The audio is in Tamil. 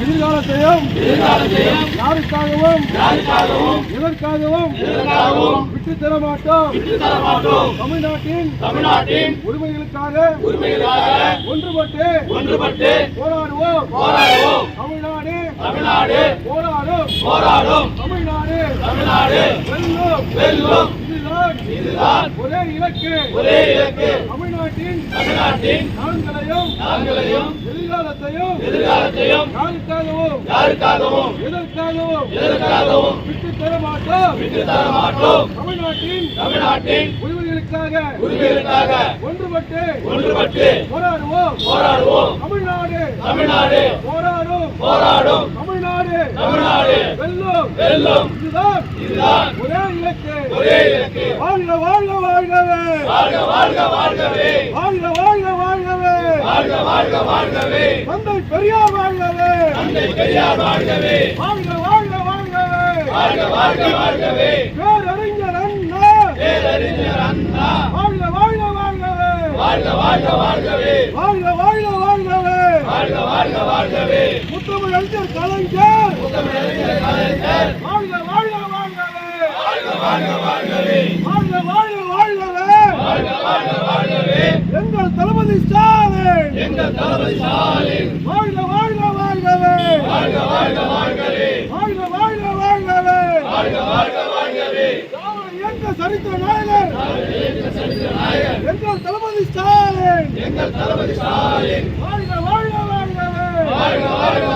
எதிர்காலத்தையும் யாருக்காகவும் எதற்காகவும் விட்டு தர மாட்டோம் தமிழ்நாட்டின் தமிழ்நாட்டின் உரிமைகளுக்காக உரிமைகளுக்காக ஒன்றுபட்டு ஒன்றுபட்டு போராடுவோம். போராடுவோம். தமிழ்நாடு தமிழ்நாடு போராடும். போராடும். தமிழ்நாடு தமிழ்நாடு வெல்லும். வெல்லும். இதுதான் இதுதான் ஒரே இலக்கு. ஒரே இலக்கு. தமிழ்நாட்டின் தமிழ்நாட்டின் நலன்களையும் நாங்களையும் எதிர்காலத்தையும் எதிர்காலத்தையும் யாருக்காகவும் யாருக்காகவும் எதற்காகவும் எதற்காகவும் விட்டு தர மாட்டோம் விட்டுத் தர மாட்டோம் தமிழ்நாட்டின் தமிழ்நாட்டின் உரிமைகளுக்காக உரிமைகளுக்காக ஒன்றுபட்டு ஒன்றுபட்டு போராடுவோம். போராடுவோம். தமிழ்நாடு தமிழ்நாடு போராடும். போராடும். தமிழ்நாடு தமிழ்நாடு வெல்லும். வெல்லும். இதுதான் இதுதான் ஒரே இலக்கு. ஒரே இலக்கு வாழ்க வாழ்க வாழ்கவே வாழ்க வாழ்க வாழ்கவே வாழ்க வாழ்க வாழ்கவே வாழ்க வாழ்க வாழ்கவே தந்தை பெரியார் வாழ்கவே தந்தை பெரியார் வாழ்கவே வாழ்க வாழ்க வாழ்கவே வாழ்க வாழ்க வாழ்கவே பேரறிஞர் அண்ணா பேரறிஞர் அண்ணா வாழ்க வாழ்க வாழ்கவே வாழ்க வாழ்க வாழ்கவே வாழ்க வாழ்க வாழ்கவே வாழ்க வாழ்க வாழ்கவே முத்தமிழ் அறிஞர் கலைஞர் முத்தமிழறிஞர் கலைஞர் வாழ்க வாழ்க வாழ்கவே வாழ்க வாழ்க வாழ்கவே வாழ்க வாழ்க வாழ்கவே. வாழ்க வாழ்க வாழ்கவே. எங்கள் தளபதி ஸ்டாலின். எங்கள் தளபதி ஸ்டாலின். வாழ்க வாழ்க வாழ்கவே. வாழ்க வாழ்க வாழ்கவே. வாழ்க வாழ்க வாழ்கவே. வாழ்க வாழ்க வாழ்கவே. இயக்க சரித்திர நாயகர்? எங்கள் தளபதி ஸ்டாலின். எங்கள் தளபதி ஸ்டாலின். வாழ்க வாழ்க வாழ்கவே. வாழ்க வாழ்க